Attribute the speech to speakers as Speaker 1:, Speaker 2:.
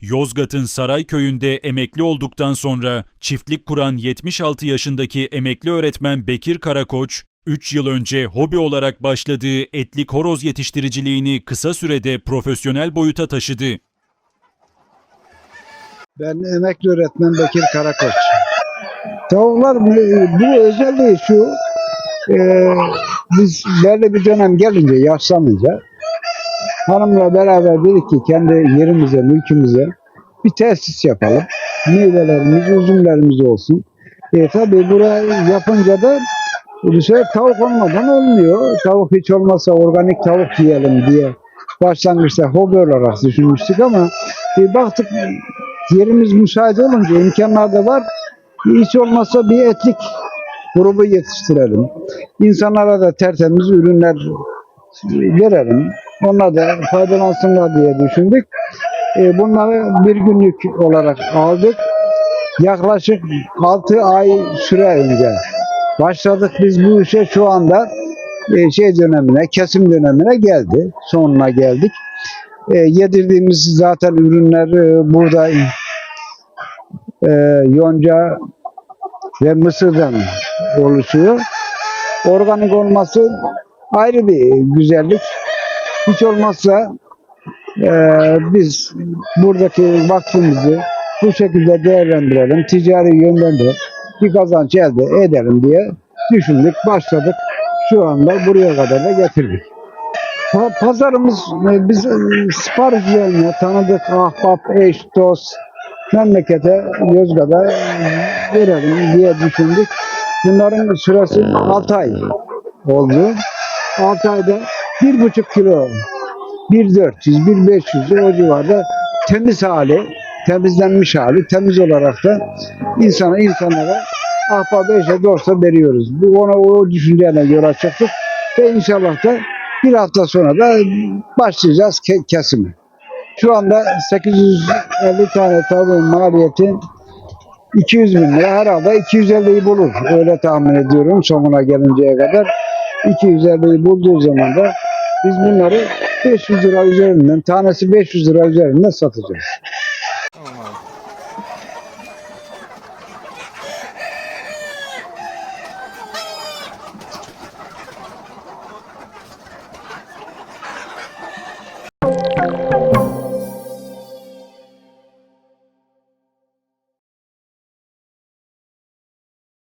Speaker 1: Yozgat'ın Sarayköy'ünde emekli olduktan sonra çiftlik kuran 76 yaşındaki emekli öğretmen Bekir Karakoç, 3 yıl önce hobi olarak başladığı etlik horoz yetiştiriciliğini kısa sürede profesyonel boyuta taşıdı.
Speaker 2: Ben emekli öğretmen Bekir Karakoç. Tavuklar bu- özelliği şu, e, biz belli bir dönem gelince, yaşlanınca hanımla beraber dedik ki kendi yerimize, mülkümüze bir tesis yapalım. Meyvelerimiz, üzümlerimiz olsun. E, tabii burayı yapınca da bu sefer tavuk olmadan olmuyor. Tavuk hiç olmazsa organik tavuk yiyelim diye başlangıçta hobi olarak düşünmüştük ama e, baktık yerimiz müsait olunca imkanlar da var. Hiç olmazsa bir etlik grubu yetiştirelim. İnsanlara da tertemiz ürünler verelim. Onlar da faydalansınlar diye düşündük. E, bunları bir günlük olarak aldık. Yaklaşık 6 ay süre önce başladık biz bu işe şu anda e, şey dönemine, kesim dönemine geldi. Sonuna geldik. E, yedirdiğimiz zaten ürünler burada e, yonca ve mısırdan oluşuyor. Organik olması ayrı bir güzellik. Hiç olmazsa e, biz buradaki vaktimizi bu şekilde değerlendirelim, ticari yönden de bir kazanç elde edelim diye düşündük, başladık. Şu anda buraya kadar da getirdik. Pa- Pazarımız e, biz e, sipariş üzerine tanıdık ahbap, eş, dost, memlekete, Yozgat'a e, verelim diye düşündük. Bunların süresi 6 ay oldu. 6 ayda 1,5 kilo, 1,400, 1,500 o civarda temiz hali, temizlenmiş hali, temiz olarak da insana, insanlara ahbap eşe dosta veriyoruz. Bu ona o düşünceyle yola çıktık ve inşallah da bir hafta sonra da başlayacağız ke- kesimi. Şu anda 850 tane tavuğun maliyeti 200 bin lira herhalde 250'yi bulur. Öyle tahmin ediyorum sonuna gelinceye kadar. 250'yi bulduğu zaman da biz bunları 500 lira üzerinden, tanesi 500 lira üzerinden satacağız. Tamam abi.